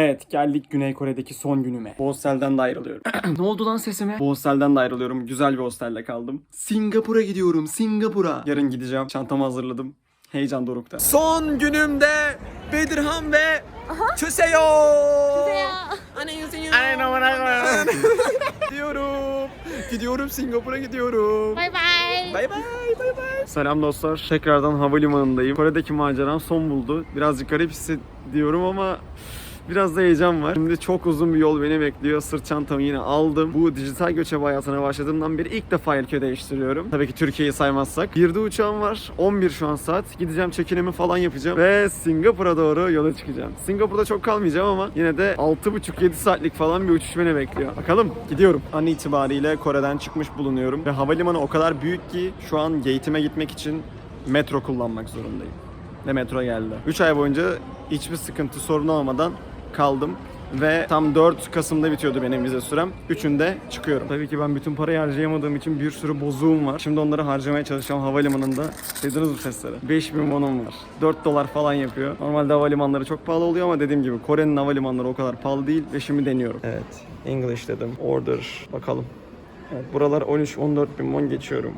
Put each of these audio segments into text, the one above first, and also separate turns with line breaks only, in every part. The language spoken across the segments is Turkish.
Evet geldik Güney Kore'deki son günüme. Bu hostelden de ayrılıyorum. ne oldu lan sesime? Bu hostelden de ayrılıyorum. Güzel bir hostelde kaldım. Singapur'a gidiyorum. Singapur'a. Yarın gideceğim. Çantamı hazırladım. Heyecan dorukta. Son günümde Bedirhan ve Tüseyo. Gidiyorum. Gidiyorum Singapur'a gidiyorum.
Bay bay.
Bay bay bay bay. Selam dostlar. Tekrardan havalimanındayım. Kore'deki maceram son buldu. Birazcık garip hissediyorum ama Biraz da heyecan var. Şimdi çok uzun bir yol beni bekliyor. Sırt çantamı yine aldım. Bu dijital göçebe hayatına başladığımdan beri ilk defa ülke değiştiriyorum. Tabii ki Türkiye'yi saymazsak. Bir de uçağım var. 11 şu an saat. Gideceğim çekinimi falan yapacağım. Ve Singapur'a doğru yola çıkacağım. Singapur'da çok kalmayacağım ama yine de 6,5-7 saatlik falan bir uçuş beni bekliyor. Bakalım gidiyorum. An itibariyle Kore'den çıkmış bulunuyorum. Ve havalimanı o kadar büyük ki şu an gate'ime gitmek için metro kullanmak zorundayım. Ve metro geldi. 3 ay boyunca hiçbir sıkıntı sorun olmadan kaldım. Ve tam 4 Kasım'da bitiyordu benim vize sürem. Üçünde çıkıyorum. Tabii ki ben bütün parayı harcayamadığım için bir sürü bozuğum var. Şimdi onları harcamaya çalışacağım havalimanında. Duydunuz mu sesleri? 5000 wonum var. 4 dolar falan yapıyor. Normalde havalimanları çok pahalı oluyor ama dediğim gibi Kore'nin havalimanları o kadar pahalı değil ve şimdi deniyorum. Evet. English dedim. Order. Bakalım. Evet, buralar 13-14 bin won geçiyorum.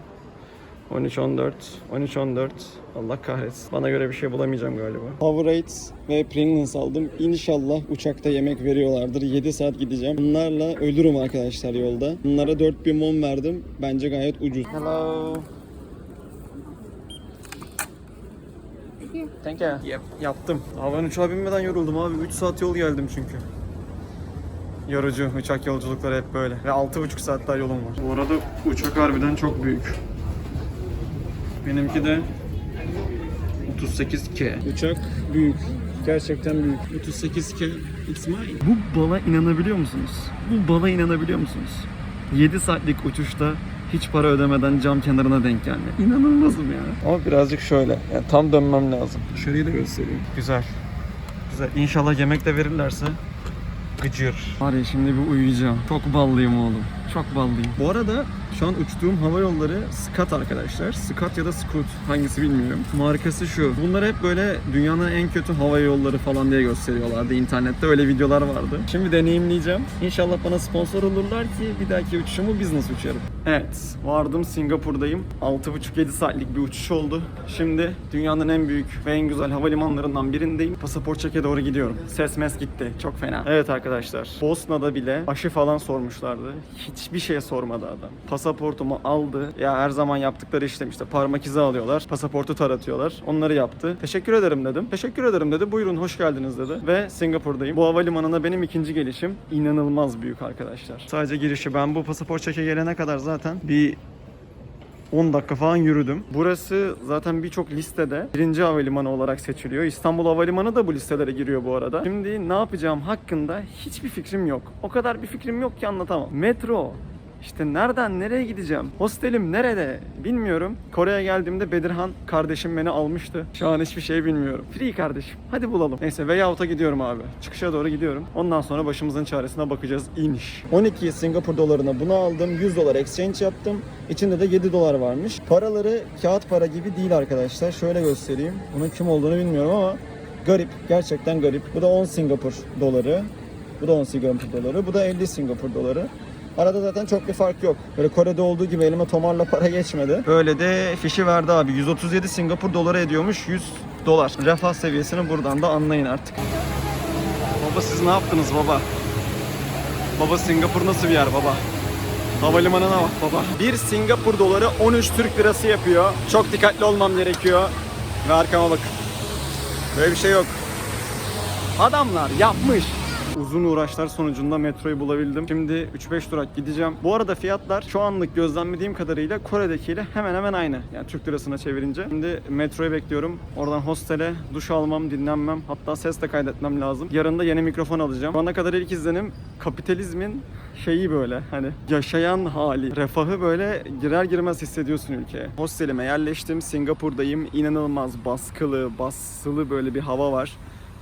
13-14, 13-14. Allah kahretsin. Bana göre bir şey bulamayacağım galiba. Powerade ve Pringles aldım. İnşallah uçakta yemek veriyorlardır. 7 saat gideceğim. Bunlarla ölürüm arkadaşlar yolda. Bunlara 4000 won verdim. Bence gayet ucuz. Hello. Thank you. Yep. Yaptım. Ben uçağa binmeden yoruldum abi. 3 saat yol geldim çünkü. Yorucu. Uçak yolculukları hep böyle. Ve 6,5 saat daha yolum var. Bu arada uçak harbiden çok büyük. Benimki de 38K. Uçak büyük. Gerçekten büyük. 38K. It's mine. Bu bala inanabiliyor musunuz? Bu bala inanabiliyor musunuz? 7 saatlik uçuşta hiç para ödemeden cam kenarına denk gelme. İnanılmazım ya. Ama birazcık şöyle. Yani tam dönmem lazım. Dışarıyı da göstereyim. Güzel. Güzel. İnşallah yemek de verirlerse Gıcır. Var ya şimdi bir uyuyacağım. Çok ballıyım oğlum. Çok ballıyım. Bu arada şu an uçtuğum hava yolları Skat arkadaşlar. Skat ya da Scoot hangisi bilmiyorum. Markası şu. Bunlar hep böyle dünyanın en kötü hava yolları falan diye gösteriyorlardı. İnternette öyle videolar vardı. Şimdi deneyimleyeceğim. İnşallah bana sponsor olurlar ki bir dahaki uçuşumu business uçarım. Evet. Vardım Singapur'dayım. 6,5-7 saatlik bir uçuş oldu. Şimdi dünyanın en büyük ve en güzel havalimanlarından birindeyim. Pasaport çeke doğru gidiyorum. Ses mes gitti. Çok fena. Evet arkadaşlar. Bosna'da bile aşı falan sormuşlardı. Hiçbir şey sormadı adam. Pasaportumu aldı. Ya her zaman yaptıkları işlem işte parmak izi alıyorlar. Pasaportu taratıyorlar. Onları yaptı. Teşekkür ederim dedim. Teşekkür ederim dedi. Buyurun hoş geldiniz dedi. Ve Singapur'dayım. Bu havalimanına benim ikinci gelişim. İnanılmaz büyük arkadaşlar. Sadece girişi ben bu pasaport çeke gelene kadar zaten bir 10 dakika falan yürüdüm. Burası zaten birçok listede birinci havalimanı olarak seçiliyor. İstanbul Havalimanı da bu listelere giriyor bu arada. Şimdi ne yapacağım hakkında hiçbir fikrim yok. O kadar bir fikrim yok ki anlatamam. Metro. İşte nereden nereye gideceğim? Hostelim nerede? Bilmiyorum. Kore'ye geldiğimde Bedirhan kardeşim beni almıştı. Şu an hiçbir şey bilmiyorum. Free kardeşim. Hadi bulalım. Neyse Veyahut'a gidiyorum abi. Çıkışa doğru gidiyorum. Ondan sonra başımızın çaresine bakacağız. İniş. 12 Singapur dolarına bunu aldım. 100 dolar exchange yaptım. İçinde de 7 dolar varmış. Paraları kağıt para gibi değil arkadaşlar. Şöyle göstereyim. Bunun kim olduğunu bilmiyorum ama garip. Gerçekten garip. Bu da 10 Singapur doları. Bu da 10 Singapur doları. Bu da 50 Singapur doları. Arada zaten çok bir fark yok. Böyle Kore'de olduğu gibi elime tomarla para geçmedi. Böyle de fişi verdi abi. 137 Singapur doları ediyormuş. 100 dolar. Refah seviyesini buradan da anlayın artık. Baba siz ne yaptınız baba? Baba Singapur nasıl bir yer baba? Havalimanına bak baba. Bir Singapur doları 13 Türk lirası yapıyor. Çok dikkatli olmam gerekiyor. Ve arkama bakın. Böyle bir şey yok. Adamlar yapmış. Uzun uğraşlar sonucunda metroyu bulabildim. Şimdi 3-5 durak gideceğim. Bu arada fiyatlar şu anlık gözlemlediğim kadarıyla Kore'dekiyle hemen hemen aynı. Yani Türk lirasına çevirince. Şimdi metroyu bekliyorum. Oradan hostele duş almam, dinlenmem. Hatta ses de kaydetmem lazım. Yarın da yeni mikrofon alacağım. Şu ana kadar ilk izlenim kapitalizmin şeyi böyle hani yaşayan hali, refahı böyle girer girmez hissediyorsun ülkeye. Hostelime yerleştim. Singapur'dayım. İnanılmaz baskılı, basılı böyle bir hava var.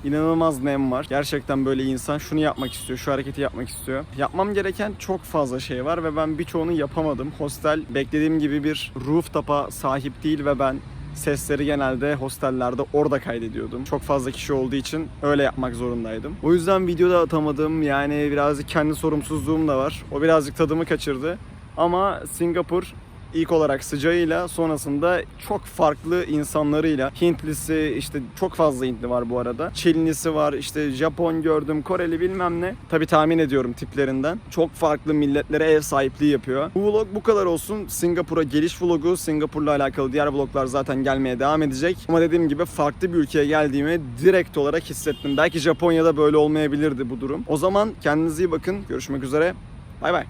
İnanılmaz nem var. Gerçekten böyle insan şunu yapmak istiyor, şu hareketi yapmak istiyor. Yapmam gereken çok fazla şey var ve ben birçoğunu yapamadım. Hostel beklediğim gibi bir rooftop'a sahip değil ve ben sesleri genelde hostellerde orada kaydediyordum. Çok fazla kişi olduğu için öyle yapmak zorundaydım. O yüzden videoda atamadım. Yani birazcık kendi sorumsuzluğum da var. O birazcık tadımı kaçırdı. Ama Singapur ilk olarak sıcağıyla sonrasında çok farklı insanlarıyla Hintlisi işte çok fazla Hintli var bu arada. Çinlisi var işte Japon gördüm Koreli bilmem ne. Tabi tahmin ediyorum tiplerinden. Çok farklı milletlere ev sahipliği yapıyor. Bu vlog bu kadar olsun. Singapur'a geliş vlogu. Singapur'la alakalı diğer vloglar zaten gelmeye devam edecek. Ama dediğim gibi farklı bir ülkeye geldiğimi direkt olarak hissettim. Belki Japonya'da böyle olmayabilirdi bu durum. O zaman kendinize iyi bakın. Görüşmek üzere. Bay bay.